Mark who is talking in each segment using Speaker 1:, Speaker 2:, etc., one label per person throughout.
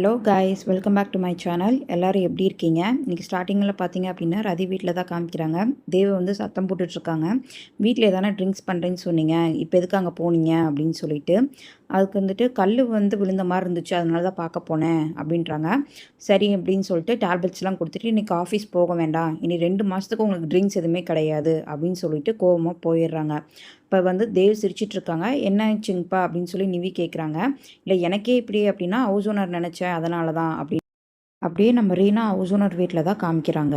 Speaker 1: Hello guys welcome back to my channel எல்லோரும் எப்படி இருக்கீங்க? இன்றைக்கி ஸ்டார்டிங்கில் பார்த்தீங்க அப்படின்னா ரதி வீட்டில் தான் காமிக்கிறாங்க. தேவ வந்து சத்தம் போட்டுட்ருக்காங்க வீட்டில் எதனா ட்ரிங்க்ஸ் பண்ணுறேன்னு சொன்னீங்க. இப்போ எதுக்கு அங்கே போனீங்க அப்படின்னு சொல்லிட்டு. அதுக்கு வந்துட்டு கல் வந்து விழுந்த மாதிரி இருந்துச்சு அதனால தான் பார்க்க போனேன் அப்படின்றாங்க. சரி அப்படின்னு சொல்லிட்டு டேப்லெட்ஸ்லாம் கொடுத்துட்டு இன்றைக்கி ஆஃபீஸ் போக வேண்டாம். இனி ரெண்டு மாதத்துக்கு உங்களுக்கு ட்ரிங்க்ஸ் எதுவுமே கிடையாது. அப்படின்னு சொல்லிட்டு கோவமாக போயிடுறாங்க. இப்போ வந்து தேவ் சிரிச்சிட்ருக்காங்க என்ன ஆச்சுங்கப்பா அப்படின்னு சொல்லி நிவி கேட்குறாங்க இல்லை எனக்கே இப்படி அப்படின்னா ஹவுஸ் ஓனர் நினச்சேன். அதனால தான் அப்படி அப்படியே நம்ம ரீனா ஹவுஸ் ஓனர் வீட்டில் தான் காமிக்கிறாங்க.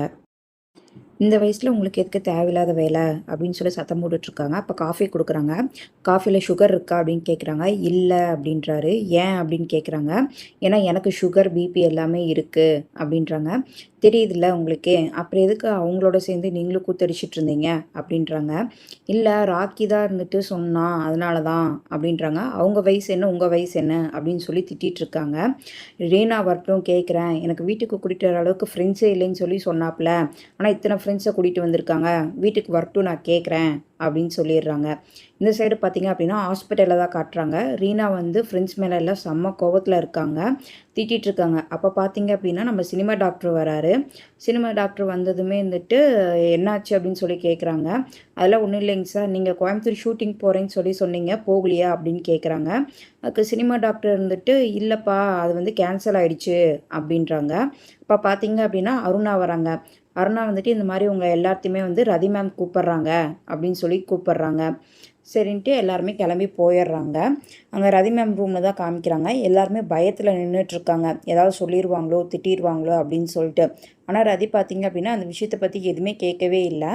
Speaker 1: இந்த வயசில் உங்களுக்கு எதுக்கு தேவையில்லாத வேலை அப்படின்னு சொல்லி சத்தம் போட்டுட்ருக்காங்க. அப்போ காஃபி கொடுக்குறாங்க. காஃபியில் சுகர் இருக்கா அப்படின்னு கேட்குறாங்க இல்லை அப்படின்றாரு. ஏன் அப்படின்னு கேட்குறாங்க ஏன்னா எனக்கு சுகர் பிபி எல்லாமே இருக்குது அப்படின்றாங்க. தெரியுதுல்ல உங்களுக்கே. அப்புறம் எதுக்கு அவங்களோட சேர்ந்து நீங்களும் கூத்தடிச்சிட்டு இருந்தீங்க? அப்படின்றாங்க. இல்லை ராக்கி தான் இருந்துட்டு சொன்னான் அதனால தான் அப்படின்றாங்க. அவங்க வயசு என்ன உங்கள் வயசு என்ன? அப்படின்னு சொல்லி திட்டிகிட்டு இருக்காங்க. ரீனா வரட்டும் கேட்குறேன் எனக்கு வீட்டுக்கு கூட்டிகிட்டு வர அளவுக்கு ஃப்ரெண்ட்ஸே இல்லைன்னு சொல்லி சொன்னாப்புல. ஆனால் இத்தனை ஃப்ரெண்ட்ஸை கூட்டிகிட்டு வந்திருக்காங்க. வீட்டுக்கு வரட்டும் நான் கேட்குறேன் அப்படின்னு சொல்லிடுறாங்க. இந்த சைடு பார்த்திங்க அப்படின்னா ஹாஸ்பிட்டலில் தான் காட்டுறாங்க. ரீனா வந்து ஃப்ரெண்ட்ஸ் மேலே எல்லாம் செம்ம கோவத்தில் இருக்காங்க. திட்டிகிட்டு இருக்காங்க. அப்போ பார்த்தீங்க அப்படின்னா நம்ம சினிமா டாக்டர் வராரு. சினிமா டாக்டர் வந்ததுமே வந்துட்டு என்னாச்சு அப்படின்னு சொல்லி கேட்குறாங்க அதெல்லாம் ஒன்றும் இல்லைங்க சார். நீங்கள் கோயம்புத்தூர் ஷூட்டிங் போகிறேன்னு சொல்லி சொன்னீங்க. போகலையா அப்படின்னு கேட்குறாங்க அதுக்கு சினிமா டாக்டர் இருந்துட்டு இல்லைப்பா அது வந்து கேன்சல் ஆகிடுச்சு அப்படின்றாங்க. இப்போ பார்த்தீங்க அப்படின்னா அருணா வராங்க. அருணா வந்துட்டு இந்த மாதிரி உங்கள் எல்லாத்தையுமே வந்து ரதி மேம் கூப்பிட்றாங்க அப்படின்னு சொல்லி கூப்பிட்றாங்க. சரின்ட்டு எல்லாருமே கிளம்பி போயிடுறாங்க. அங்கே ரதி மேம் ரூமில் தான் காமிக்கிறாங்க. எல்லாருமே பயத்தில் நின்றுட்டுருக்காங்க ஏதாவது சொல்லிடுவாங்களோ திட்டிடுவாங்களோ அப்படின்னு சொல்லிட்டு. ஆனால் ரதி பார்த்திங்க அப்படின்னா அந்த விஷயத்தை பற்றி எதுவுமே கேட்கவே இல்லை.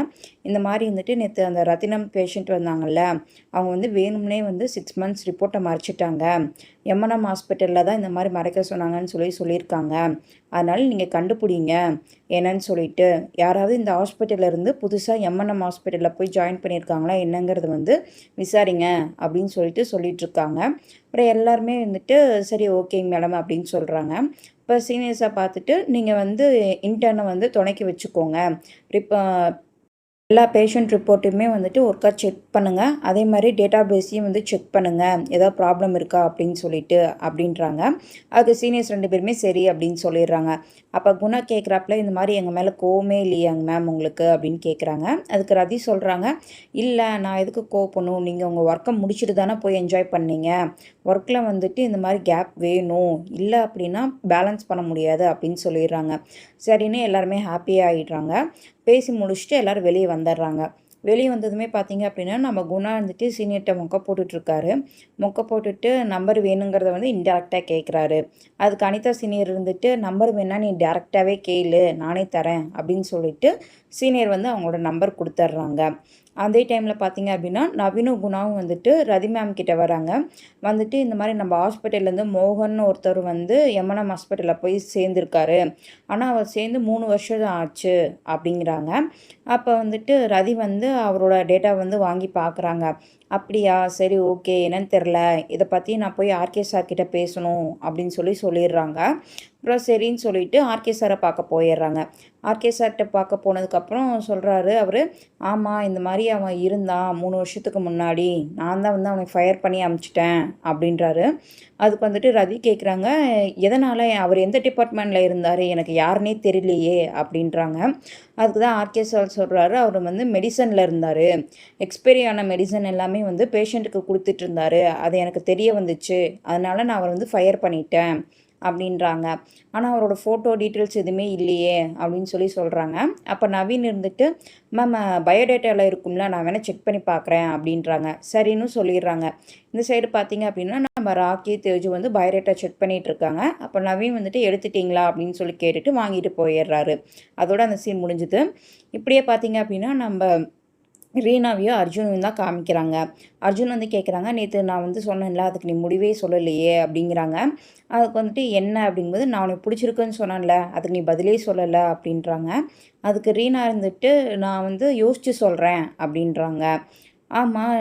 Speaker 1: இந்த மாதிரி வந்துட்டு நேற்று அந்த ரத்தினம் பேஷண்ட் வந்தாங்கல்ல அவங்க வந்து வேணும்னே வந்து சிக்ஸ் மந்த்ஸ் ரிப்போர்ட்டை மறைச்சிட்டாங்க. எம்என்எம் ஹாஸ்பிட்டலில் தான் இந்த மாதிரி மறைக்க சொன்னாங்கன்னு சொல்லி சொல்லியிருக்காங்க. அதனால் நீங்கள் கண்டுபிடிங்க. என்னன்னு சொல்லிட்டு யாராவது இந்த ஹாஸ்பிட்டலில் இருந்து புதுசாக எம்என்எம் ஹாஸ்பிட்டலில் போய் ஜாயின் பண்ணியிருக்காங்களா என்னங்கிறது வந்து விசாரிங்க அப்படின்னு சொல்லிட்டு சொல்லிகிட்ருக்காங்க அப்புறம் எல்லாருமே வந்துட்டு சரி ஓகேங்க மேடம் அப்படின்னு சொல்கிறாங்க இப்போ சீனியர்ஸாக பார்த்துட்டு நீங்கள் வந்து இன்டர்னை வந்து துணைக்கி வச்சுக்கோங்க. இப்போ எல்லா பேஷண்ட் ரிப்போர்ட்டுமே வந்துட்டு ஒர்க்காக செக் பண்ணுங்கள் அதே மாதிரி டேட்டா பேஸையும் வந்து செக் பண்ணுங்கள் ஏதாவது ப்ராப்ளம் இருக்கா அப்படின்னு சொல்லிட்டு அப்படின்றாங்க. அதுக்கு சீனியர்ஸ் ரெண்டு பேருமே சரி அப்படின்னு சொல்லிடுறாங்க. அப்போ குணா கேட்குறாப்புல இந்த மாதிரி எங்கள் மேலே கோவமே இல்லையாங்க மேம் உங்களுக்கு? அப்படின்னு கேட்குறாங்க அதுக்கு ரதி சொல்கிறாங்க இல்லை நான் எதுக்கு கோவப்பணும் நீங்கள் உங்கள் ஒர்க்கை முடிச்சுட்டு தானே போய் என்ஜாய் பண்ணீங்க. ஒர்க்கில் வந்துட்டு இந்த மாதிரி கேப் வேணும். இல்லை அப்படின்னா பேலன்ஸ் பண்ண முடியாது அப்படின்னு சொல்லிடுறாங்க. சரின்னு எல்லாருமே ஹாப்பியாக ஆகிடுறாங்க பேசி முடிச்சுட்டு எல்லோரும் வெளியே வந்துடுறாங்க. வெளியே வந்ததுமே பார்த்தீங்க அப்படின்னா நம்ம குணா வந்துட்டு சீனியர்கிட்ட மொக்க போட்டுட்ருக்காரு. மொக்க போட்டுட்டு நம்பர் வேணுங்கிறத வந்து இன்டெரக்டாக கேட்குறாரு அதுக்கு அனிதா சீனியர் இருந்துட்டு நம்பர் வேணால் நீ டேரெக்டாகவே கேளு நானே தரேன் அப்படின்னு சொல்லிட்டு சீனியர் வந்து அவங்களோட நம்பர் கொடுத்துட்றாங்க அதே டைமில் பார்த்தீங்க அப்படின்னா நவீன குணாவும் வந்துட்டு ரதி மேம் கிட்ட வராங்க. வந்துட்டு இந்த மாதிரி நம்ம ஹாஸ்பிட்டல்லேருந்து மோகன் ஒருத்தர் வந்து M&M எம்என்எம் ஹாஸ்பிட்டலில் போய் சேர்ந்துருக்காரு. ஆனால் அவர் சேர்ந்து மூணு வருஷம் தான் ஆச்சு அப்படிங்கிறாங்க. அப்போ வந்துட்டு ரதி வந்து அவரோட டேட்டா வந்து வாங்கி பார்க்குறாங்க அப்படியா? சரி ஓகே என்னன்னு தெரில இதை பற்றி நான் போய் ஆர்கே சார் கிட்டே பேசணும். அப்படின்னு சொல்லி சொல்லிடுறாங்க. அப்புறம் சரின்னு சொல்லிட்டு ஆர்கே சாரை பார்க்க போயிடுறாங்க. ஆர்கே சார்கிட்ட பார்க்க போனதுக்கப்புறம் சொல்கிறாரு அவர் ஆமாம் இந்த மாதிரி அவன் இருந்தான் மூணு வருஷத்துக்கு முன்னாடி. நான் தான் வந்து அவனை ஃபயர் பண்ணி அமுச்சிட்டேன். அப்படின்றாரு. அதுக்கு வந்துட்டு ரதி கேட்குறாங்க எதனால் அவர் எந்த டிபார்ட்மெண்ட்டில் இருந்தார்? எனக்கு யாருனே தெரியலையே. அப்படின்றாங்க. அதுக்கு தான் ஆர்கே சார் சொல்கிறாரு அவர் வந்து மெடிசனில் இருந்தார். எக்ஸ்பைரி ஆன மெடிசன் எல்லாமே வந்து பேஷண்ட்டுக்கு கொடுத்துட்டு இருந்தார். அது எனக்கு தெரிய வந்துச்சு. அதனால் நான் அவர் வந்து ஃபயர் பண்ணிட்டேன். அப்படின்றாங்க. ஆனால் அவரோட ஃபோட்டோ டீட்டெயில்ஸ் எதுவுமே இல்லையே அப்படின்னு சொல்லி சொல்கிறாங்க அப்போ நவீன் இருந்துட்டு மேம் பயோடேட்டாவில் இருக்கும்ல நான் வேணால் செக் பண்ணி பார்க்குறேன் அப்படின்றாங்க. சரின்னு சொல்லிடுறாங்க. இந்த சைடு பார்த்தீங்க அப்படின்னா நம்ம ராக்கி தேஜு வந்து பயோடேட்டா செக் பண்ணிகிட்டு இருக்காங்க. அப்போ நவீன் வந்துட்டு எடுத்துட்டிங்களா? அப்படின்னு சொல்லி கேட்டுட்டு வாங்கிட்டு போயிடுறாரு. அதோட அந்த சீன் முடிஞ்சுது. இப்படியே பார்த்தீங்க அப்படின்னா நம்ம ரீனாவையும் அர்ஜுனையும் தான் காமிக்கிறாங்க. அர்ஜுன் வந்து கேட்குறாங்க நேற்று நான் வந்து சொன்னேன்ல அதுக்கு நீ முடிவே சொல்லலையே அப்படிங்கிறாங்க. அதுக்கு வந்துட்டு என்ன? அப்படிங்கும்போது நான் உனக்கு பிடிச்சிருக்குன்னு சொன்னேன்ல அதுக்கு நீ பதிலே சொல்லலை அப்படின்றாங்க. அதுக்கு ரீனா இருந்துட்டு நான் வந்து யோசித்து சொல்கிறேன் அப்படின்றாங்க. ஆமாம்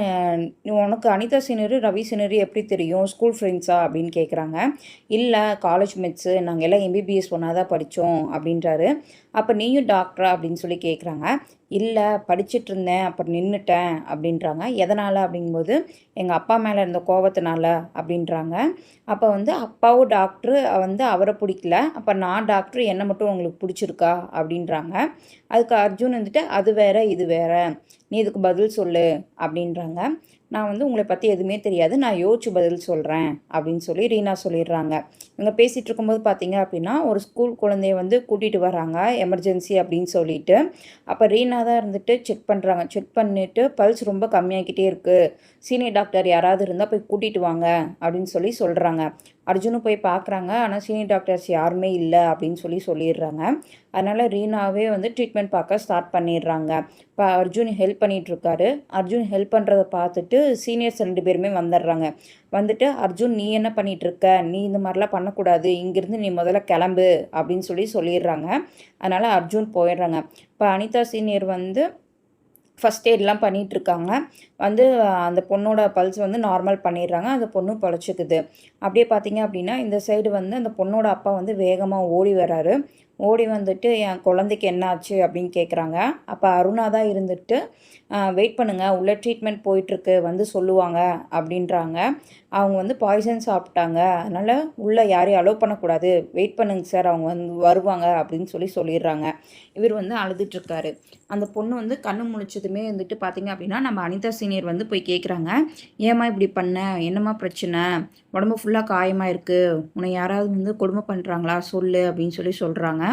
Speaker 1: உனக்கு அனிதா சீனரு ரவி சீனரு எப்படி தெரியும்? ஸ்கூல் ஃப்ரெண்ட்ஸா? அப்படின்னு கேட்குறாங்க இல்லை காலேஜ் மெட்ஸு நாங்கள் எல்லாம் எம்பிபிஎஸ் ஒன்றா தான் படித்தோம் அப்படின்றாரு. அப்போ நீயும் டாக்டரா? அப்படின்னு சொல்லி கேட்குறாங்க இல்லை படிச்சுட்டு இருந்தேன் அப்புறம் நின்றுட்டேன் அப்படின்றாங்க. எதனால்? அப்படிங்கும்போது எங்கள் அப்பா மேலே இருந்த கோபத்தினால அப்படின்றாங்க. அப்போ வந்து அப்பாவும் டாக்டரு வந்து அவரை பிடிக்கல. அப்போ நான் டாக்டர் என்னை மட்டும் உங்களுக்கு பிடிச்சிருக்கா? அப்படின்றாங்க. அதுக்கு அர்ஜுன் வந்துட்டு அது வேற இது வேற. நீ இதுக்கு பதில் சொல்லு அப்படின்றாங்க. நான் வந்து உங்களை பற்றி எதுவுமே தெரியாது. நான் யோசிச்சு பதில் சொல்கிறேன் அப்படின்னு சொல்லி ரீனா சொல்லிடுறாங்க. இவங்க பேசிகிட்டு இருக்கும்போது பார்த்தீங்க அப்படின்னா ஒரு ஸ்கூல் குழந்தைய வந்து கூட்டிகிட்டு வராங்க எமர்ஜென்சி அப்படின்னு சொல்லிட்டு. அப்போ ரீனா தான் இருந்துட்டு செக் பண்ணுறாங்க செக் பண்ணிவிட்டு பல்ஸ் ரொம்ப கம்மியாகிக்கிட்டே இருக்குது சீனியர் டாக்டர் யாராவது இருந்தால் போய் கூட்டிகிட்டு வாங்க அப்படின்னு சொல்லி சொல்கிறாங்க அர்ஜுனும் போய் பார்க்குறாங்க ஆனால் சீனியர் டாக்டர்ஸ் யாருமே இல்லை அப்படின்னு சொல்லி சொல்லிடுறாங்க. அதனால் ரீனாவே வந்து ட்ரீட்மெண்ட் பார்க்க ஸ்டார்ட் பண்ணிடுறாங்க. இப்போ அர்ஜுன் ஹெல்ப் பண்ணிகிட்ருக்காரு அர்ஜுன் ஹெல்ப் பண்ணுறத பார்த்துட்டு சீனியர்ஸ் ரெண்டு பேருமே வந்துடுறாங்க. வந்துட்டு அர்ஜுன் நீ என்ன பண்ணிகிட்ருக்க நீ இந்த மாதிரிலாம் பண்ணக்கூடாது. இங்கேருந்து நீ முதல்ல கிளம்பு. அப்படின்னு சொல்லி சொல்லிடுறாங்க. அதனால் அர்ஜுன் போயிடுறாங்க. இப்போ அனிதா சீனியர் வந்து ஃபஸ்ட் எய்ட்லாம் பண்ணிகிட்ருக்காங்க வந்து அந்த பொண்ணோட பல்ஸ் வந்து நார்மல் பண்ணிடுறாங்க. அந்த பொண்ணு பழச்சிக்குது. அப்படியே பார்த்தீங்க அப்படின்னா இந்த சைடு வந்து அந்த பொண்ணோட அப்பா வந்து வேகமாக ஓடி வராரு ஓடி வந்துட்டு என் குழந்தைக்கு என்னாச்சு அப்படின்னு கேட்குறாங்க அப்போ அருணா தான் இருந்துட்டு வெயிட் பண்ணுங்கள் உள்ளே ட்ரீட்மெண்ட் போயிட்டுருக்கு. வந்து சொல்லுவாங்க. அப்படின்றாங்க. அவங்க வந்து பாய்சன் சாப்பிட்டாங்க. அதனால் உள்ளே யாரையும் அலோவ் பண்ணக்கூடாது. வெயிட் பண்ணுங்க சார் அவங்க வந்து வருவாங்க. அப்படின்னு சொல்லி சொல்லிடுறாங்க. இவர் வந்து அழுதுட்டுருக்காரு. அந்த பொண்ணு வந்து கண்ணு முழிச்சதுமே வந்துட்டு பார்த்தீங்க அப்படின்னா நம்ம அனிதா சீனியர் வந்து போய் கேட்குறாங்க ஏமா இப்படி பண்ண? என்னம்மா பிரச்சனை? உடம்பு ஃபுல்லாக காயமாக இருக்குது உன்னை யாராவது வந்து கொடுமை பண்ணுறாங்களா சொல்லு. அப்படின்னு சொல்லி சொல்கிறாங்க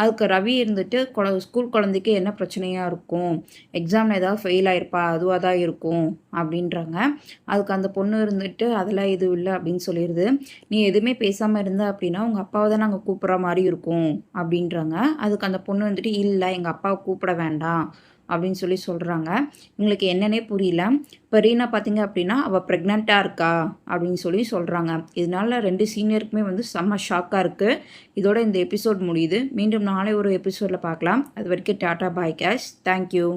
Speaker 1: அதுக்கு ரவி இருந்துட்டு குழ ஸ்கூல் குழந்தைக்கு என்ன பிரச்சனையாக இருக்கும்? எக்ஸாமில் ஏதாவது ஃபெயில் ஆயிருப்பா? அதுவாக தான் இருக்கும்? அப்படின்றாங்க. அதுக்கு அந்த பொண்ணு இருந்துட்டு அதெல்லாம் எதுவும் இல்லை அப்படின்னு சொல்லிடுது. நீ எதுவுமே பேசாமல் இருந்த அப்படின்னா உங்கள் அப்பாவை தான் நாங்கள் கூப்பிட்ற மாதிரி இருக்கும் அப்படின்றாங்க. அதுக்கு அந்த பொண்ணு வந்துட்டு இல்லை எங்கள் அப்பாவை கூப்பிட வேண்டாம். அப்படின்னு சொல்லி சொல்கிறாங்க எங்களுக்கு என்னன்னே புரியல. இப்போ ரீனா பார்த்தீங்க அப்படின்னா அவள் ப்ரெக்னெண்ட்டாக இருக்கா? அப்படின்னு சொல்லி சொல்கிறாங்க இதனால ரெண்டு சீனியருக்குமே வந்து செம்ம ஷாக்காக இருக்குது இதோட இந்த எபிசோட் முடியுது. மீண்டும் நாளை ஒரு எபிசோடில் பார்க்கலாம் அது வரைக்கும் டாட்டா பாய் கேஷ் தேங்க்யூ